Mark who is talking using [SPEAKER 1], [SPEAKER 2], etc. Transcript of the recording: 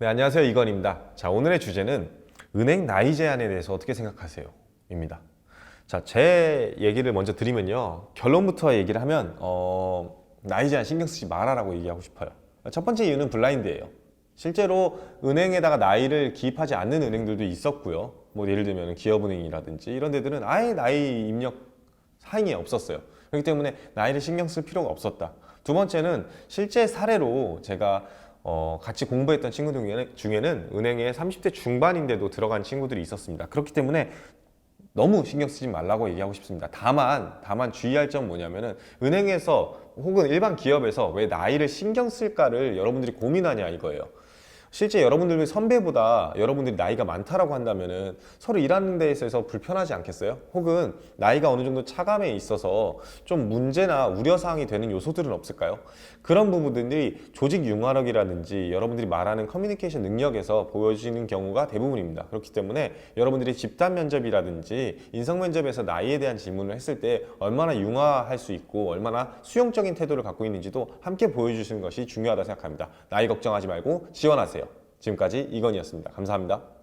[SPEAKER 1] 네, 안녕하세요. 이건입니다. 자, 오늘의 주제는 은행 나이 제한에 대해서 어떻게 생각하세요? 입니다. 자, 제 얘기를 먼저 드리면요. 결론부터 얘기를 하면, 어, 나이 제한 신경 쓰지 말아라고 얘기하고 싶어요. 첫 번째 이유는 블라인드예요. 실제로 은행에다가 나이를 기입하지 않는 은행들도 있었고요. 뭐 예를 들면 기업은행이라든지 이런 데들은 아예 나이 입력 사항이 없었어요. 그렇기 때문에 나이를 신경 쓸 필요가 없었다. 두 번째는 실제 사례로 제가 어, 같이 공부했던 친구들 중에는, 은행에 30대 중반인데도 들어간 친구들이 있었습니다. 그렇기 때문에 너무 신경 쓰지 말라고 얘기하고 싶습니다. 다만, 다만 주의할 점 뭐냐면은 은행에서 혹은 일반 기업에서 왜 나이를 신경 쓸까를 여러분들이 고민하냐 이거예요. 실제 여러분들 선배보다 여러분들이 나이가 많다라고 한다면은 서로 일하는 데 있어서 불편하지 않겠어요? 혹은 나이가 어느 정도 차감에 있어서 좀 문제나 우려사항이 되는 요소들은 없을까요? 그런 부분들이 조직 융화력이라든지 여러분들이 말하는 커뮤니케이션 능력에서 보여지는 경우가 대부분입니다. 그렇기 때문에 여러분들이 집단 면접이라든지 인성 면접에서 나이에 대한 질문을 했을 때 얼마나 융화할 수 있고 얼마나 수용적인 태도를 갖고 있는지도 함께 보여주시는 것이 중요하다 생각합니다. 나이 걱정하지 말고 지원하세요. 지금까지 이건이었습니다. 감사합니다.